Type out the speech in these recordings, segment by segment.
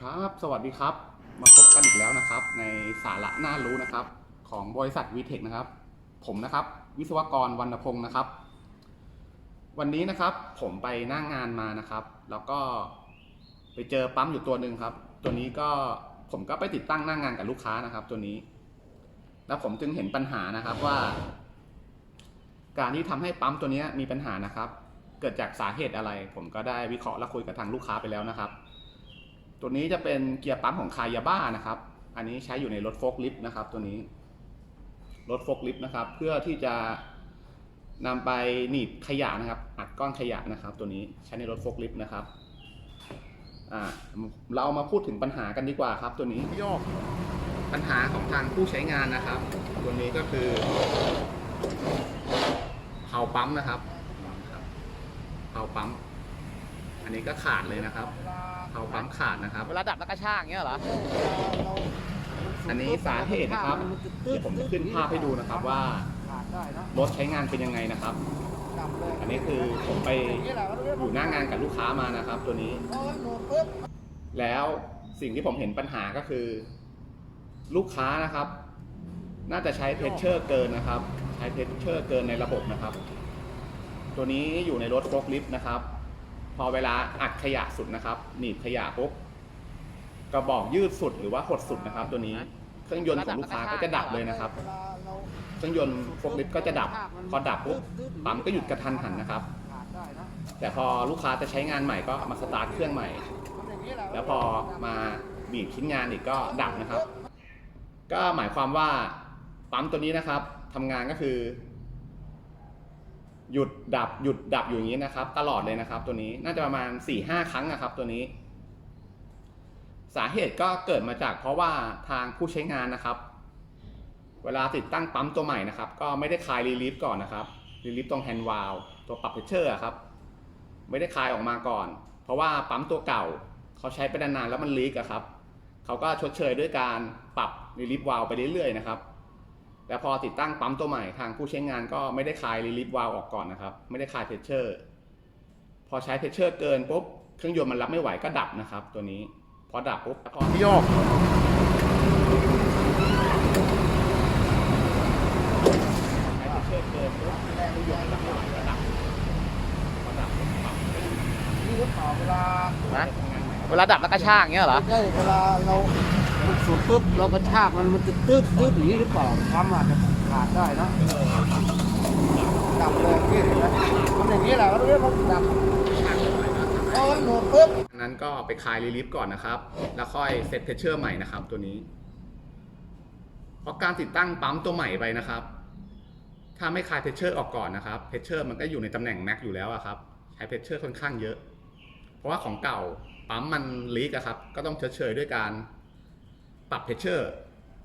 ครับ สวัสดีครับ มาพบกันอีกแล้วนะครับ ในสาระน่ารู้นะครับ ของบริษัทวีเทคนะครับ ผมนะครับ วิศวกรวรรณพงศ์นะครับ วันนี้นะครับผมไปน้างงานมานะครับ แล้วก็ไปเจอปั๊มอยู่ตัวหนึ่งครับ ตัวนี้ก็ผมก็ไปติดตั้งหน้างงานกับลูกค้านะครับ ตัวนี้ แล้วผมจึงเห็นปัญหานะครับว่า การที่ทำให้ปั๊มตัวนี้มีปัญหานะครับ เกิดจากสาเหตุอะไร ผมก็ได้วิเคราะห์และคุยกับทางลูกค้าไปแล้วนะครับ ตัวนี้จะเป็นเกียร์ปั๊มของคายาบ้านะครับ อันนี้ใช้อยู่ในรถโฟล์คลิฟต์นะครับ ตัวนี้ รถโฟล์คลิฟต์นะครับ เพื่อที่จะนำไปหนีบขยะนะครับ อัดก้อนขยะนะครับ ตัวนี้ใช้ในรถโฟล์คลิฟต์นะครับอ่าเรามาพูดถึงปัญหากันดีกว่าครับ ตัวนี้โยกปัญหาของทางผู้ใช้งานนะครับ ตัวนี้ก็คือเผาปั๊มนะครับเผาปั๊ม อันนี้ก็ขาดเลยนะครับ เผาปั๊มขาดนะครับ เวลาดับแล้วก็ช่างเงี้ยเหรอ อันนี้สาเหตุนะครับเดี๋ยวผมจะขึ้นภาพให้ดูนะครับว่าขาดได้นะรถใช้งานเป็นยังไงนะครับดับเลยอันนี้คือผมไปอยู่หน้างานกับลูกค้ามานะครับ ตัวนี้โอ้ยหนูปึ๊บแล้วสิ่งที่ผมเห็นปัญหาก็คือ ลูกค้านะครับ น่าจะใช้เพชเชอร์เกินนะครับ ใช้เพชเชอร์เกินในระบบนะครับ ตัวนี้อยู่ในรถโฟล์คลิฟต์นะครับ พอเวลาอัดขยะสุดนะครับ หนีบขยะปุ๊บกระบอกยืดสุดหรือว่าหดสุดนะครับ ตัวนี้เครื่องยนต์ของลูกค้าก็จะดับเลยนะครับเวลาเราเครื่องยนต์โฟล์คลิฟต์ก็จะดับ พอดับปุ๊บปั๊มก็หยุดกระทันหันนะครับขาดได้นะแต่พอลูกค้าจะใช้งานใหม่ก็มาสตาร์ทเครื่องใหม่มันอย่างนี้แหละแล้วพอมาบีบชิ้นงานอีกก็ดับนะครับ ก็หมายความว่าปั๊มตัวนี้นะครับทำงานก็คือ หยุดดับหยุดดับอยู่อย่างนี้นะครับ ตลอดเลยนะครับ ตัวนี้น่าจะประมาณ4ี่ห้าครั้งนะครับ ตัวนี้ สาเหตุก็เกิดมาจากเพราะว่าทางผู้ใช้งานนะครับ เวลาติดตั้งปั๊มตัวใหม่นะครับ ก็ไม่ได้คลายรีลีฟก่อนนะครับรีลีฟตรงแฮนด์วาลตัวปรับเพชเชอร์ครับ ไม่ได้คลายออกมาก่อน เพราะว่าปั๊มตัวเก่าเขาใช้ไปนานๆแล้วมันลีกอะครับเขาก็ชดเชยด้วยการปรับรีลิฟวาลไปเรื่อยๆนะครับ แล้วพอติดตั้งปั๊มตัวใหม่ทางผู้ใช้งานก็ไม่ได้คลายรีลิฟวาลออกก่อนนะครับ ไม่ได้คลายเพชเชอร์พอใช้เพชเชอร์เกินปุ๊บเครื่องยนต์มันรับไม่ไหวก็ดับนะครับ ตัวนี้ พอดับปุ๊บพอโยกใช้เพชเชอร์เกินปุ๊บเครื่องยนต์มันรับไม่ไหวก็ดับพอดับปุ๊บปั๊มก็หยุดนี่หรือเปล่าเวลานะทำงานใหม่เวลาดับแล้วก็ช่างเงี้ยเหรอใช่เวลาเรา สุดปุ๊บเรากระชากมันมันจะตืดตืดอย่างนี้หรือเปล่าปั๊มอาจจะขาดได้นะดับเลยนี่เห็นไหมมันอย่างนี้แหละเราเรียกว่าดับโอ้ยหนูปึ๊บนั้นก็ไปคลายรีลิฟก่อนนะครับ แล้วค่อยเซตเพชเชอร์ใหม่นะครับ ตัวนี้เพราะการติดตั้งปั๊มตัวใหม่ไปนะครับ ถ้าไม่คลายเพชเชอร์ออกก่อนนะครับเพชเชอร์มันก็อยู่ในตำแหน่งแม็กอยู่แล้วอะครับใช้เพชเชอร์ค่อนข้างเยอะ เพราะว่าของเก่าปั๊มมันลีกอะครับ ก็ต้องเชยๆด้วยการ ปรับเพชเชอร์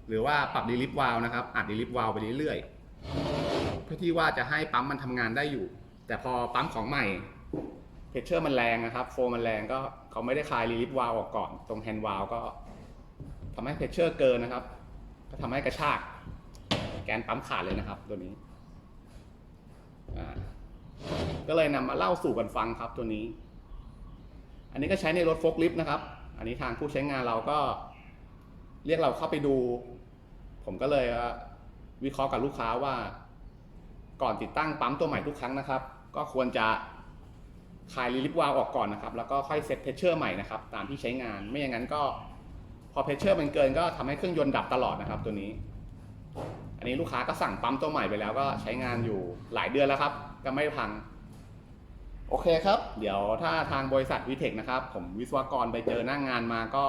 หรือว่าปรับดีลิฟวาลนะครับอัดดีลิฟวาลไปเรื่อยๆเพื่อที่ว่าจะให้ปั๊มมันทำงานได้อยู่ แต่พอปั๊มของใหม่เพชเชอร์มันแรงนะครับ โฟมมันแรงก็เขาไม่ได้คลายรีลิฟวาลออกก่อน ตรงแฮนด์วาลก็ทำให้เพชเชอร์เกินนะครับ ก็ทำให้กระชากแกนปั๊มขาดเลยนะครับ ตัวนี้ก็เลยนำมาเล่าสู่กันฟังครับตัวนี้ อันนี้ก็ใช้ในรถโฟล์คลิฟต์นะครับ อันนี้ทางผู้ใช้งานเราก็ เรียกเราเข้าไปดู ผมก็เลยวิเคราะห์กับลูกค้าว่า ก่อนติดตั้งปั๊มตัวใหม่ทุกครั้งนะครับ ก็ควรจะคลายลิฟวาลออกก่อนนะครับ แล้วก็ค่อยเซตเพชเชอร์ใหม่นะครับ ตามที่ใช้งานไม่อย่างนั้นก็พอเพชเชอร์มันเกินก็ทำให้เครื่องยนต์ดับตลอดนะครับ ตัวนี้ อันนี้ลูกค้าก็สั่งปั๊มตัวใหม่ไปแล้วก็ใช้งานอยู่หลายเดือนแล้วครับ ก็ไม่พังโอเคครับ เดี๋ยวถ้าทางบริษัทวิเทคนะครับ ผมวิศวกรไปเจอหน้างงานมาก็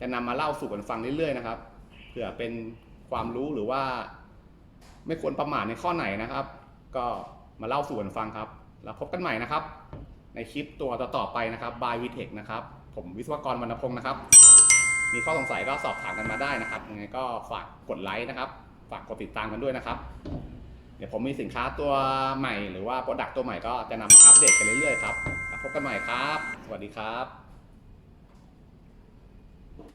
จะนำมาเล่าสู่กันฟังเรื่อยๆนะครับเผื่อเป็นความรู้หรือว่า ไม่ควรประมาทในข้อไหนนะครับ ก็มาเล่าสู่กันฟังครับ แล้วพบกันใหม่นะครับ ในคลิปตัวต่อๆไปนะครับ by VTech นะครับ ผมวิศวกรวรรณพงศ์นะครับ มีข้อสงสัยก็สอบถามกันมาได้นะครับยังไงก็ฝากกดไลค์นะครับ ฝากกดติดตามกันด้วยนะครับ เดี๋ยวผมมีสินค้าตัวใหม่หรือว่าโปรดักต์ตัวใหม่ก็จะนำมาอัปเดตกันเรื่อยๆครับแล้วพบกันใหม่ครับ สวัสดีครับ